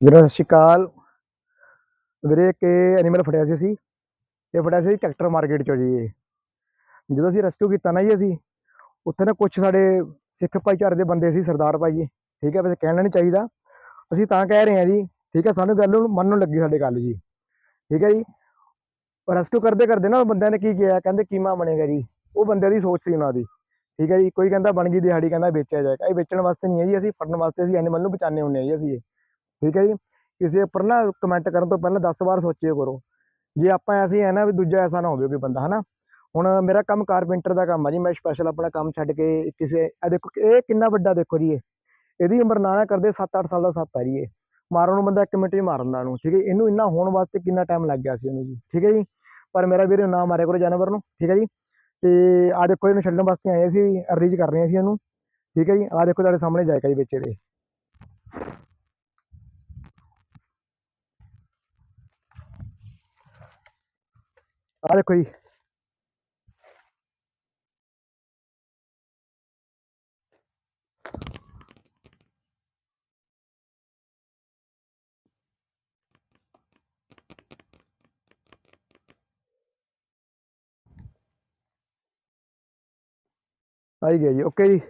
ਵੀਰੇ ਸਤਿ ਸ਼੍ਰੀ ਅਕਾਲ। ਵੀਰੇ, ਇੱਕ ਐਨੀਮਲ ਫੜਿਆ ਸੀ ਅਸੀਂ। ਇਹ ਫੜਿਆ ਸੀ ਟਰੈਕਟਰ ਮਾਰਕੀਟ ਚੋਂ ਜੀ ਇਹ। ਜਦੋਂ ਅਸੀਂ ਰੈਸਕਿਊ ਕੀਤਾ ਨਾ ਜੀ ਅਸੀਂ, ਉੱਥੇ ਨਾ ਕੁਝ ਸਾਡੇ ਸਿੱਖ ਭਾਈਚਾਰੇ ਦੇ ਬੰਦੇ ਸੀ, ਸਰਦਾਰ ਭਾਈ ਜੀ। ਠੀਕ ਹੈ, ਵੈਸੇ ਕਹਿਣਾ ਨਹੀਂ ਚਾਹੀਦਾ। ਅਸੀਂ ਤਾਂ ਕਹਿ ਰਹੇ ਹਾਂ ਜੀ, ਠੀਕ ਹੈ, ਸਾਨੂੰ ਗੱਲ ਨੂੰ ਮੰਨਣ ਲੱਗੀ ਸਾਡੇ ਗੱਲ ਜੀ। ਠੀਕ ਹੈ ਜੀ? ਰੈਸਕਿਊ ਕਰਦੇ ਕਰਦੇ ਨਾ ਉਹ ਬੰਦਿਆਂ ਨੇ ਕੀ ਕਿਹਾ? ਕਹਿੰਦੇ ਕੀਮਾ ਬਣੇਗਾ ਜੀ। ਉਹ ਬੰਦਿਆਂ ਦੀ ਸੋਚ ਸੀ ਉਹਨਾਂ ਦੀ। ਠੀਕ ਹੈ ਜੀ? ਕੋਈ ਕਹਿੰਦਾ ਬਣ ਗਈ ਦਿਹਾੜੀ, ਕਹਿੰਦਾ ਵੇਚਿਆ ਜਾਏਗਾ। ਇਹ ਵੇਚਣ ਵਾਸਤੇ ਨਹੀਂ ਹੈ ਜੀ, ਅਸੀਂ ਫੜਨ ਵਾਸਤੇ ਅਸੀਂ ਐਨੀਮਲ ਨੂੰ ਬਚਾਉਂਦੇ ਹੁੰਦੇ ਹਾਂ ਜੀ ਅਸੀਂ ਠੀਕ ਹੈ ਜੀ? ਕਿਸੇ ਉੱਪਰ ਨਾ ਕਮੈਂਟ ਕਰਨ ਤੋਂ ਪਹਿਲਾਂ 10 ਵਾਰ ਸੋਚਿਓ ਕਰੋ। ਜੇ ਆਪਾਂ ਐਸੇ ਹੈ ਨਾ ਵੀ ਦੂਜਾ ਐਸਾ ਨਾ ਹੋਵੇ ਕੋਈ ਬੰਦਾ, ਹਨਾ? ਹੁਣ ਮੇਰਾ ਕੰਮ ਕਾਰਪੈਂਟਰ ਦਾ ਕੰਮ ਆ ਜੀ, ਮੈਂ ਸਪੈਸ਼ਲ ਆਪਣਾ ਕੰਮ ਛੱਡ ਕੇ ਕਿਸੇ, ਇਹ ਦੇਖੋ, ਇਹ ਕਿੰਨਾ ਵੱਡਾ ਦੇਖੋ ਜੀ ਇਹ। ਇਹਦੀ ਉਮਰ ਨਾ ਨਾ ਕਰਦੇ 7-8 ਸਾਲ ਦਾ ਸੱਪ ਹੈ ਜੀ ਇਹ। ਮਾਰਨ ਨੂੰ ਬੰਦਾ 1 ਮਿੰਟ ਹੀ ਮਾਰ ਦਿੰਦਾ ਉਹਨੂੰ ਠੀਕ ਹੈ ਜੀ। ਇਹਨੂੰ ਇੰਨਾ ਹੋਣ ਵਾਸਤੇ ਕਿੰਨਾ ਟਾਈਮ ਲੱਗ ਗਿਆ ਸੀ ਇਹਨੂੰ ਜੀ, ਠੀਕ ਹੈ ਜੀ? ਪਰ ਮੇਰਾ ਵੀਰੇ ਨਾ ਮਾਰਿਆ ਕਰੋ ਜਾਨਵਰ ਨੂੰ, ਠੀਕ ਹੈ ਜੀ? ਤੇ ਆ ਦੇਖੋ, ਇਹਨੂੰ ਛੱਡਣ ਵਾਸਤੇ ਆਏ ਸੀ, ਅਰੇਂਜ ਕਰ ਰਹੇ ਸੀ ਇਹਨੂੰ, ਠੀਕ ਹੈ ਜੀ? ਆ ਦੇਖੋ ਤੁਹਾਡੇ ਸਾਹਮਣੇ ਜਾਏਗਾ ਜੀ ਵਿੱਚ ਇਹਦੇ। ਆ ਦੇਖੋ ਜੀ ਆਈ ਗਿਆ ਜੀ ਓਕੇ ਜੀ